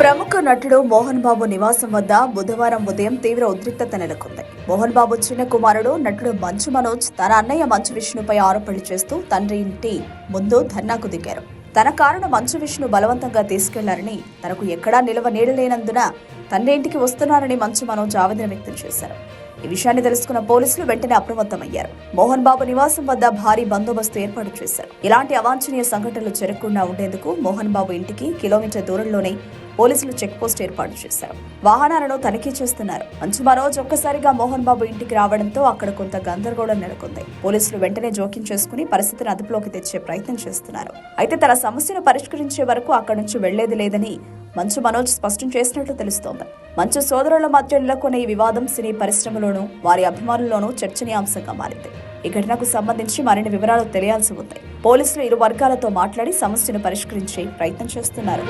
ప్రముఖ నటుడు మోహన్ బాబు నివాసం వద్ద బుధవారం ఉదయం తీవ్ర ఉద్రిక్తత నెలకొంది. మోహన్ బాబు చిన్న కుమారుడు నటుడు మంచు మనోజ్ తన అన్నయ్య మంచు విష్ణుపై ఆరోపణలు చేస్తూ తండ్రి ఇంటి ముందు ధర్నాకు దిగారు. తన కారును మంచు విష్ణు బలవంతంగా తీసుకెళ్ళారని తనకు ఎక్కడా నిలవ నీడలేనందున తండ్రి ఇంటికి వస్తున్నారని మంచు మనోజ్ ఆవేదన వ్యక్తం చేశారు. ఈ విషయాన్ని తెలుసుకున్న పోలీసులు వెంటనే అప్రమత్తమయ్యారు. మోహన్ బాబు నివాసం వద్ద భారీ బందోబస్తు ఏర్పాటు చేశారు. ఇలాంటి అవాంఛనీయ సంఘటనలు జరగకుండా ఉండేందుకు మోహన్ బాబు ఇంటికి కిలోమీటర్ దూరంలోనే పోలీసులు చెక్ పోస్ట్ ఏర్పాటు చేశారు. వాహనాలను తనిఖీ చేస్తున్నారు. మంచు మనోజ్ ఒక్కసారిగా మోహన్ బాబు ఇంటికి రావడంతో అక్కడ కొంత గందరగోళం నెలకొంది. పోలీసులు వెంటనే జోక్యం చేసుకుని పరిస్థితిని అదుపులోకి తెచ్చే ప్రయత్నం చేస్తున్నారు. అయితే తన సమస్యను పరిష్కరించే వరకు అక్కడి నుంచి వెళ్ళేది లేదని మంచు మనోజ్ స్పష్టం చేసినట్లు తెలుస్తోంది. మంచు సోదరుల మధ్య నెలకొనే ఈ వివాదం సినీ పరిశ్రమలోనూ వారి అభిమానుల్లోనూ చర్చనీయాంశంగా మారింది. ఈ ఘటనకు సంబంధించి మరిన్ని వివరాలు తెలియాల్సి ఉంది. పోలీసులు ఇరు వర్గాలతో మాట్లాడి సమస్యను పరిష్కరించే ప్రయత్నం చేస్తున్నారు.